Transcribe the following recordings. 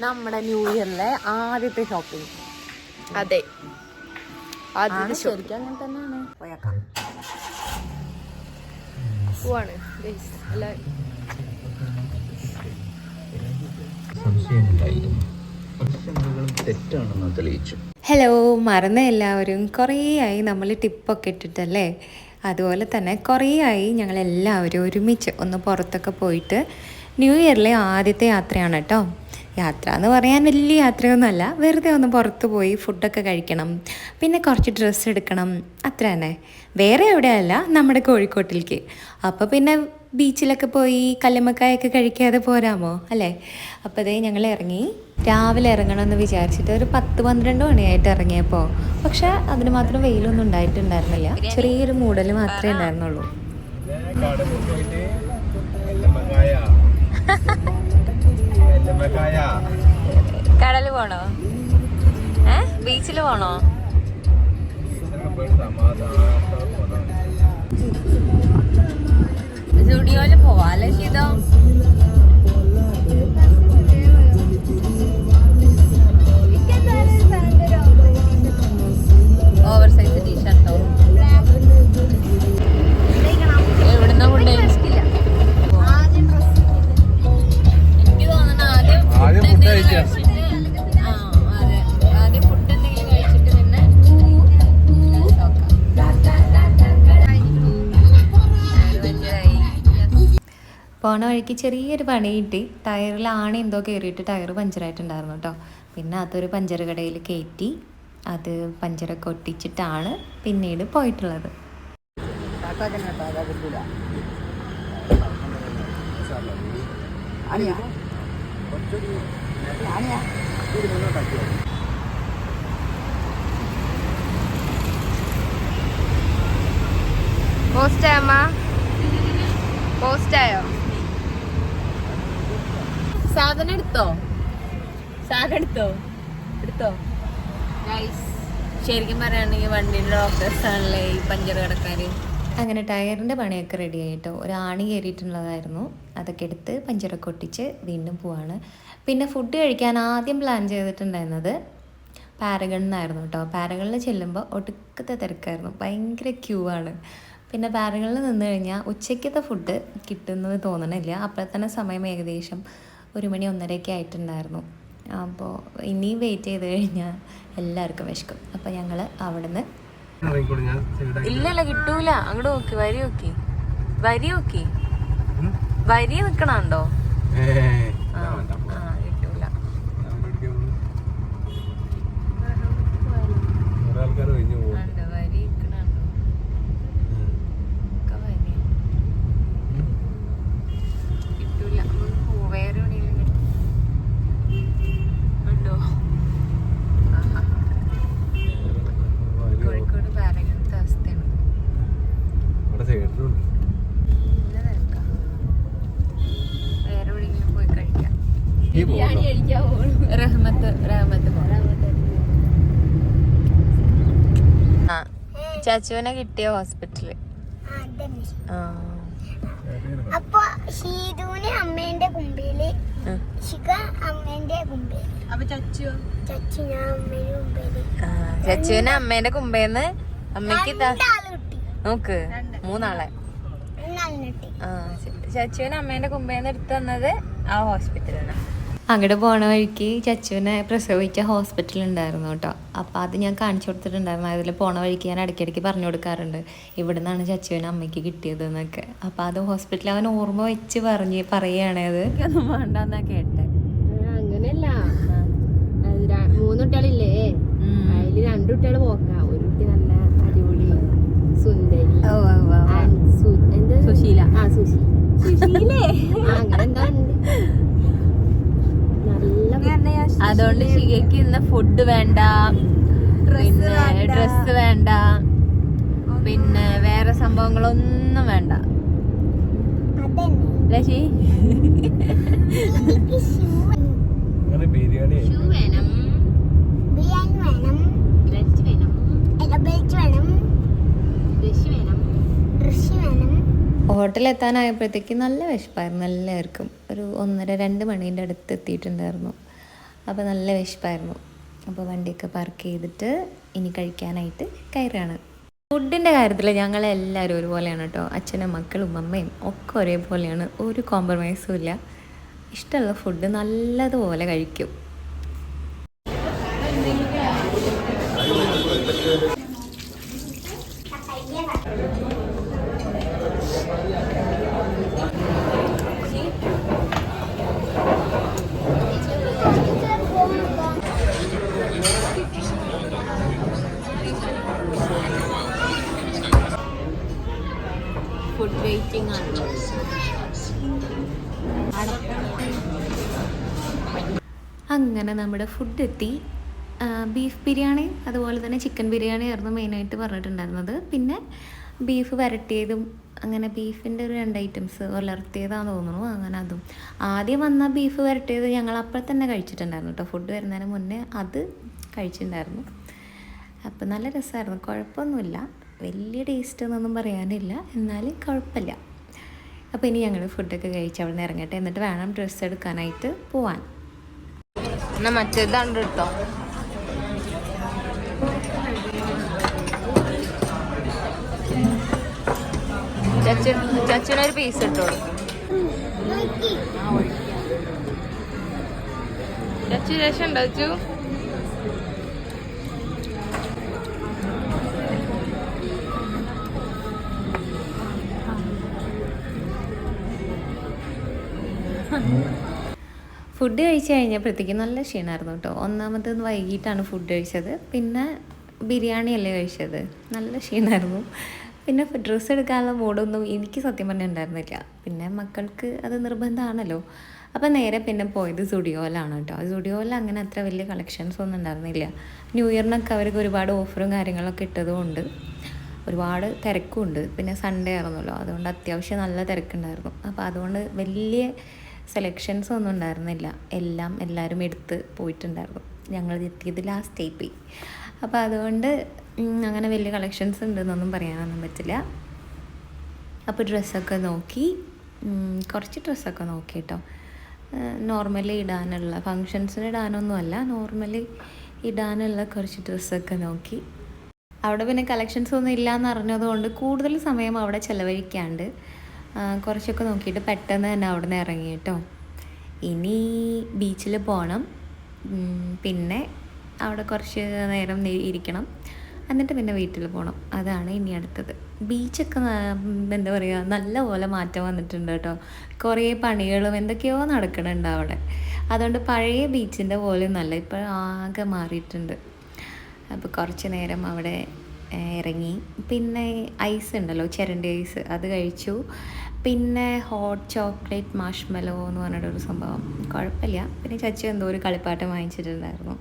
നമ്മുടെ ന്യൂ ഇയറിലെ ആദ്യത്തെ ഷോപ്പിംഗ് അതെ. ആണ് ശരിക്കും അങ്ങനെ തന്നെയാണ്. പോയേക്കാം. പോവാണ്. സംശയമുണ്ടായിരുന്നു. തെറ്റാണെന്ന് തെളിയിച്ചു. ഹലോ മറന്ന എല്ലാവരും. കുറേ ആയി നമ്മൾ ടിപ്പൊക്കെ ഇട്ടിട്ടല്ലേ? അതുപോലെ തന്നെ കുറേ ആയി ഞങ്ങളെല്ലാവരും ഒരുമിച്ച് ഒന്ന് പുറത്തൊക്കെ പോയിട്ട് ന്യൂ ഇയറിലെ ആദ്യത്തെ യാത്രയാണ് കേട്ടോ. യാത്ര എന്ന് പറയാൻ വലിയ യാത്രയൊന്നുമല്ല. വെറുതെ ഒന്ന് പുറത്ത് പോയി ഫുഡൊക്കെ കഴിക്കണം. പിന്നെ കുറച്ച് ഡ്രസ്സ് എടുക്കണം. അത്ര തന്നെ. വേറെ എവിടെയല്ല നമ്മുടെ കോഴിക്കോട്ടിലേക്ക്. അപ്പോൾ പിന്നെ ബീച്ചിലൊക്കെ പോയി കല്ലുമ്മക്കായൊക്കെ കഴിക്കാതെ പോരാമോ? അല്ലേ? അപ്പോൾ അതേ ഞങ്ങൾ ഇറങ്ങി. രാവിലെ ഇറങ്ങണമെന്ന് വിചാരിച്ചിട്ട് ഒരു പത്ത് പന്ത്രണ്ട് മണിയായിട്ട് ഇറങ്ങിയപ്പോൾ പക്ഷേ അതിന് മാത്രം വെയിലൊന്നും ഉണ്ടായിട്ടുണ്ടായിരുന്നില്ല. ചെറിയൊരു മൂടൽ മാത്രമേ ഉണ്ടായിരുന്നുള്ളൂ. കടൽ പോണോ? ഏ? ബീച്ചിൽ പോണോ? സ്റ്റുഡിയോയിൽ പോവാ അല്ലേ ശീതോ പോണ വഴിക്ക് ചെറിയൊരു പണി കിട്ടി ടയറിൽ ആണ് എന്തോ കയറിയിട്ട് ടയർ പഞ്ചറായിട്ടുണ്ടായിരുന്നു കേട്ടോ. പിന്നെ അതൊരു പഞ്ചർ കടയിൽ കയറ്റി അത് പഞ്ചറൊക്കെ ഒട്ടിച്ചിട്ടാണ് പിന്നീട് പോയിട്ടുള്ളത്. പോസ്റ്റായോ? സാധനം എടുത്തോ? സാധനം എടുത്തോ? എടുത്തോ? ശരിക്കും പറയുകയാണെങ്കിൽ വണ്ടിയുടെ ഡോക്ടേഴ്സ് ആണല്ലേ ഈ പഞ്ചർ കിടക്കാര് അങ്ങനെ ടയറിന്റെ പണിയൊക്കെ റെഡി ആയിട്ടോ. ഒരു ആണി കയറിയിട്ടുള്ളതായിരുന്നു. അതൊക്കെ എടുത്ത് പഞ്ചറൊക്കെ ഒട്ടിച്ച് വീണ്ടും പോവാണ്. പിന്നെ ഫുഡ് കഴിക്കാൻ ആദ്യം പ്ലാൻ ചെയ്തിട്ടുണ്ടായിരുന്നത് പാരഗണിന്നായിരുന്നു കേട്ടോ. പാരഗണിൽ ചെല്ലുമ്പോൾ ഒടുക്കത്തെ തിരക്കായിരുന്നു. ഭയങ്കര ക്യൂ ആണ്. പിന്നെ പാരഗണിൽ നിന്ന് കഴിഞ്ഞാൽ ഉച്ചയ്ക്കത്തെ ഫുഡ് കിട്ടുന്നത് തോന്നണില്ല. അപ്പോൾ തന്നെ സമയം ഏകദേശം ഒരു മണി ഒന്നരയൊക്കെ ആയിട്ടുണ്ടായിരുന്നു. അപ്പോൾ ഇനിയും വെയിറ്റ് ചെയ്ത് കഴിഞ്ഞാൽ എല്ലാവർക്കും വിശക്കും. അപ്പോൾ ഞങ്ങൾ അവിടുന്ന് ഇല്ലല്ല കിട്ടൂല. അങ്ങോട്ട് നോക്കി വരി നോക്കി. വരി നോക്കി. വരി നിക്കണുണ്ടോ ഏയ്, ആ ഞാൻ വേണ്ട, പോ. ആ കിട്ടൂല ഞാൻ പേടിക്കാൻ പോകുന്നു. കുറെ ആൾക്കാർ കഴിഞ്ഞു പോകും ഉണ്ട്, വരി നിക്കണുണ്ടോ ഒക്കെ വരി കിട്ടൂല നമുക്ക് പോ, വേറെ എവിടെയെങ്കിലും കിട്ടും. ഉണ്ടോ ആഹാ. കോഴിക്കോട് പാരഗണത്തെ അവസ്ഥയാണ് അവിടെ സൈഡിലുണ്ട് നല്ല തിരക്കാ. വേറെ എവിടെയെങ്കിലും പോയി കഴിക്കാം ഈ പോകുന്നു റഹ്മത്ത് റഹ്മത്ത് ആ ചാച്ചുവിനെ കിട്ടിയ ഹോസ്പിറ്റൽ ആ അപ്പൊ ഷീതുവിന് അമ്മേന്റെ കുമ്പിൽ. ശിഖ അമ്മേന്റെ കുമ്പിൽ അപ്പൊ ചച്ചു ചച്ചു ഞാൻ അമ്മേന്റെ കുമ്പിൽ ചച്ചുവിനെ അമ്മേന്റെ കുമ്പേന്ന് അമ്മയ്ക്ക് കിട്ടി. നോക്ക് മൂന്നാളെ. രണ്ടാളിന് ആ ശരി. ചച്ചുവിനെ അമ്മേന്റെ കുമ്പേന്ന് എടുത്തു തന്നത് ആ ഹോസ്പിറ്റലാണ് അങ്ങോട്ട് പോണ വഴിക്ക് ചച്ചുവിനെ പ്രസവിച്ച ഹോസ്പിറ്റൽ ഉണ്ടായിരുന്നു കേട്ടോ അപ്പോൾ അത് ഞാൻ കാണിച്ചു കൊടുത്തിട്ടുണ്ടായിരുന്നു. അതിൽ പോണ വഴിക്ക് ഞാൻ ഇടയ്ക്കിടയ്ക്ക് പറഞ്ഞു കൊടുക്കാറുണ്ട്. ഇവിടെ നിന്നാണ് ചച്ചുവിന് അമ്മയ്ക്ക് കിട്ടിയത് എന്നൊക്കെ അപ്പോൾ അത് ഹോസ്പിറ്റലിൽ അവൻ ഓർമ്മ വെച്ച് പറഞ്ഞ് പറയുകയാണ് അത്. എനിക്കൊന്നും വേണ്ടെന്നാ കേട്ടെ. അങ്ങനെയല്ല. മൂന്ന് കുട്ടികളില്ലേ? അതിൽ രണ്ട് കുട്ടികൾ പോക്കാം. ഒരു കുട്ടി നല്ല അടിപൊളി സുന്ദരി. ആ? സുശീല. ആ സുശി ആ, അങ്ങനെ എന്താ അതുകൊണ്ട് ശിഖയ്ക്ക് ഇന്ന് ഫുഡ് വേണ്ട. പിന്നെ ഡ്രസ് വേണ്ട. പിന്നെ വേറെ സംഭവങ്ങളൊന്നും വേണ്ട. ബിരിയാണി ഷൂ വേണം. ബിരിയാണി വേണം. വേണം. വേണം. സ്പോട്ടിലെത്താനായപ്പോഴത്തേക്ക് നല്ല വിശപ്പായിരുന്നു എല്ലാവർക്കും. ഒരു ഒന്നര രണ്ട് മണീന്റെ അടുത്ത് എത്തിയിട്ടുണ്ടായിരുന്നു. അപ്പോൾ നല്ല വിശപ്പായിരുന്നു. അപ്പോൾ വണ്ടിയൊക്കെ പാർക്ക് ചെയ്തിട്ട് ഇനി കഴിക്കാനായിട്ട് കയറുകയാണ്. ഫുഡിന്റെ കാര്യത്തിൽ ഞങ്ങളെല്ലാവരും ഒരുപോലെയാണ് കേട്ടോ. അച്ഛനും മക്കളും അമ്മയും ഒക്കെ ഒരേപോലെയാണ്. ഒരു കോംപ്രമൈസും ഇല്ല. ഇഷ്ടമുള്ള ഫുഡ് നല്ലതുപോലെ കഴിക്കും ഫുഡ് വെയിറ്റിംഗ് ആണ് അങ്ങനെ നമ്മുടെ ഫുഡ് എത്തി. ബീഫ് ബിരിയാണി അതുപോലെ തന്നെ ചിക്കൻ ബിരിയാണി ആയിരുന്നു മെയിനായിട്ട് പറഞ്ഞിട്ടുണ്ടായിരുന്നത്. പിന്നെ ബീഫ് വരട്ടിയതും അങ്ങനെ ബീഫിന്റെ ഒരു രണ്ട് ഐറ്റംസ് ഉലർത്തിയതാണെന്ന് തോന്നുന്നു. അങ്ങനെ അതും. ആദ്യം വന്ന ബീഫ് വരട്ടിയത് ഞങ്ങൾ അപ്പോൾ തന്നെ കഴിച്ചിട്ടുണ്ടായിരുന്നു കേട്ടോ ഫുഡ് വരുന്നതിന് മുന്നേ അത് കഴിച്ചിട്ടുണ്ടായിരുന്നു. അപ്പോൾ നല്ല രസമായിരുന്നു കുഴപ്പമൊന്നുമില്ല. വലിയ ടേസ്റ്റ് എന്നൊന്നും പറയാനില്ല. എന്നാലും കുഴപ്പമില്ല. അപ്പോൾ ഇനി ഞങ്ങൾ ഫുഡൊക്കെ കഴിച്ച് അവിടെ നിന്ന് ഇറങ്ങട്ടെ. എന്നിട്ട് വേണം ഡ്രസ്സ് എടുക്കാനായിട്ട് പോവാൻ. എന്നാ മറ്റേതാണ് കേട്ടോ ചച്ചു ചച്ചുനൊരു പീസ് ഇട്ടോളൂ ചച്ചു രസം ഉണ്ടോ ചച്ചു? ഫുഡ് കഴിച്ച് കഴിഞ്ഞപ്പോഴത്തേക്ക് നല്ല ക്ഷീണമായിരുന്നു കേട്ടോ. ഒന്നാമത് വൈകിട്ടാണ് ഫുഡ് കഴിച്ചത്. പിന്നെ ബിരിയാണി അല്ലേ കഴിച്ചത്. നല്ല ക്ഷീണമായിരുന്നു പിന്നെ ഡ്രസ്സ് എടുക്കാനുള്ള മൂടൊന്നും എനിക്ക് സത്യം പറഞ്ഞാൽ ഉണ്ടായിരുന്നില്ല. പിന്നെ മക്കൾക്ക് അത് നിർബന്ധമാണല്ലോ. അപ്പം നേരെ പിന്നെ പോയത് സുഡിയോയിലാണ് കേട്ടോ. സുഡിയോയിൽ അങ്ങനെ അത്ര വലിയ കളക്ഷൻസ് ഒന്നും ഉണ്ടായിരുന്നില്ല. ന്യൂ ഇയറിനൊക്കെ അവർക്ക് ഒരുപാട് ഓഫറും കാര്യങ്ങളൊക്കെ ഇട്ടതുകൊണ്ട് ഒരുപാട് തിരക്കുണ്ട് പിന്നെ സൺഡേ ആയിരുന്നല്ലോ. അതുകൊണ്ട് അത്യാവശ്യം നല്ല തിരക്കുണ്ടായിരുന്നു. അപ്പോൾ അതുകൊണ്ട് വലിയ സെലക്ഷൻസ് ഒന്നും ഉണ്ടായിരുന്നില്ല. എല്ലാം എല്ലാവരും എടുത്ത് പോയിട്ടുണ്ടായിരുന്നു. ഞങ്ങൾ എത്തിയത് ലാസ്റ്റ് പോയി അപ്പോൾ അതുകൊണ്ട് അങ്ങനെ വലിയ കളക്ഷൻസ് ഉണ്ടെന്നൊന്നും പറയാനൊന്നും പറ്റില്ല. അപ്പോൾ ഡ്രസ്സൊക്കെ നോക്കി കുറച്ച് ഡ്രസ്സൊക്കെ നോക്കി കേട്ടോ. നോർമലി ഇടാനുള്ള ഫങ്ഷൻസിന് ഇടാനൊന്നുമല്ല. നോർമലി ഇടാനുള്ള കുറച്ച് ഡ്രസ്സൊക്കെ നോക്കി. അവിടെ പിന്നെ കളക്ഷൻസ് ഒന്നും ഇല്ല എന്ന് അറിഞ്ഞതുകൊണ്ട് കൂടുതൽ സമയം അവിടെ ചിലവഴിക്കാണ്ട് കുറച്ചൊക്കെ നോക്കിയിട്ട് പെട്ടെന്ന് തന്നെ അവിടെ നിന്ന് ഇറങ്ങി കേട്ടോ. ഇനി ബീച്ചിൽ പോകണം പിന്നെ അവിടെ കുറച്ച് നേരം ഇരിക്കണം. എന്നിട്ട് പിന്നെ വീട്ടിൽ പോകണം അതാണ് ഇനി അടുത്തത്. ബീച്ചൊക്കെ എന്താ പറയുക നല്ല പോലെ മാറ്റം വന്നിട്ടുണ്ട് കേട്ടോ. കുറേ പണികളും എന്തൊക്കെയോ നടക്കണുണ്ട് അവിടെ. അതുകൊണ്ട് പഴയ ബീച്ചിന്റെ പോലെ നല്ല ഇപ്പോൾ ആകെ മാറിയിട്ടുണ്ട്. അപ്പോൾ കുറച്ച് നേരം അവിടെ ഇറങ്ങി. പിന്നെ ഐസ് ഉണ്ടല്ലോ ചെരണ്ടി ഐസ് അത് കഴിച്ചു. പിന്നെ ഹോട്ട് ചോക്ലേറ്റ് മാഷ്മെലോ എന്ന് പറഞ്ഞിട്ടൊരു സംഭവം. കുഴപ്പമില്ല. പിന്നെ ചച്ചു എന്തോ ഒരു കളിപ്പാട്ടം വാങ്ങിച്ചിട്ടുണ്ടായിരുന്നു.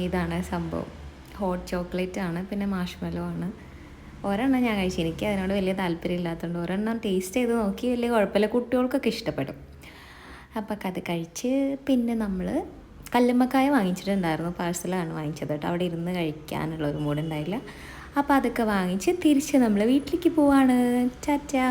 ഇതാണ് സംഭവം. ഹോട്ട് ചോക്ലേറ്റ് ആണ് പിന്നെ മാഷ്മെലോ ആണ്. ഒരെണ്ണം ഞാൻ കഴിച്ചു. എനിക്ക് അതിനോട് വലിയ താല്പര്യം ഇല്ലാത്തതുകൊണ്ട് ഒരെണ്ണം ടേസ്റ്റ് ചെയ്ത് നോക്കി വലിയ കുഴപ്പമില്ല. കുട്ടികൾക്കൊക്കെ ഇഷ്ടപ്പെടും. അപ്പോൾ അത് കഴിച്ച് പിന്നെ നമ്മൾ കല്ലുമ്മക്കായ വാങ്ങിച്ചിട്ടുണ്ടായിരുന്നു. പാഴ്സലാണ് വാങ്ങിച്ചത് കേട്ടോ. അവിടെ ഇരുന്ന് കഴിക്കാനുള്ള ഒരു മൂഡ് ഉണ്ടായില്ല അപ്പോൾ അതൊക്കെ വാങ്ങിച്ച് തിരിച്ച് നമ്മൾ വീട്ടിലേക്ക് പോവാണ്. ടാറ്റാ.